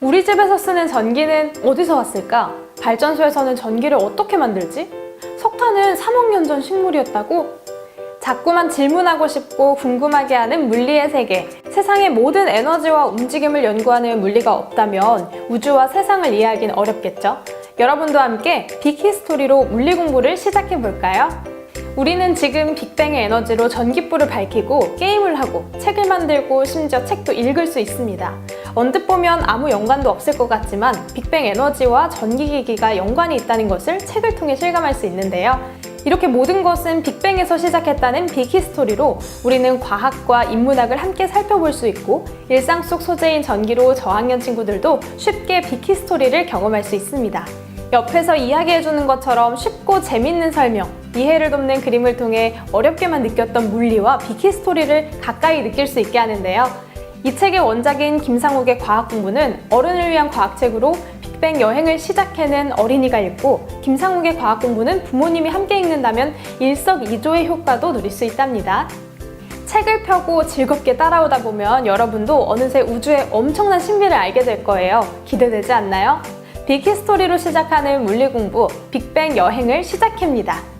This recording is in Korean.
우리 집에서 쓰는 전기는 어디서 왔을까? 발전소에서는 전기를 어떻게 만들지? 석탄은 3억 년 전 식물이었다고? 자꾸만 질문하고 싶고 궁금하게 하는 물리의 세계. 세상의 모든 에너지와 움직임을 연구하는 물리가 없다면 우주와 세상을 이해하긴 어렵겠죠? 여러분도 함께 빅히스토리로 물리 공부를 시작해 볼까요? 우리는 지금 빅뱅의 에너지로 전기불을 밝히고 게임을 하고 책을 만들고 심지어 책도 읽을 수 있습니다. 언뜻 보면 아무 연관도 없을 것 같지만 빅뱅 에너지와 전기기기가 연관이 있다는 것을 책을 통해 실감할 수 있는데요. 이렇게 모든 것은 빅뱅에서 시작했다는 빅히스토리로 우리는 과학과 인문학을 함께 살펴볼 수 있고 일상 속 소재인 전기로 저학년 친구들도 쉽게 빅히스토리를 경험할 수 있습니다. 옆에서 이야기해주는 것처럼 쉽고 재밌는 설명, 이해를 돕는 그림을 통해 어렵게만 느꼈던 물리와 빅히스토리를 가까이 느낄 수 있게 하는데요. 이 책의 원작인 김상욱의 과학 공부는 어른을 위한 과학책으로 빅뱅 여행을 시작해낸 어린이가 읽고 김상욱의 과학 공부는 부모님이 함께 읽는다면 일석이조의 효과도 누릴 수 있답니다. 책을 펴고 즐겁게 따라오다 보면 여러분도 어느새 우주의 엄청난 신비를 알게 될 거예요. 기대되지 않나요? 빅히스토리로 시작하는 물리 공부, 빅뱅 여행을 시작합니다.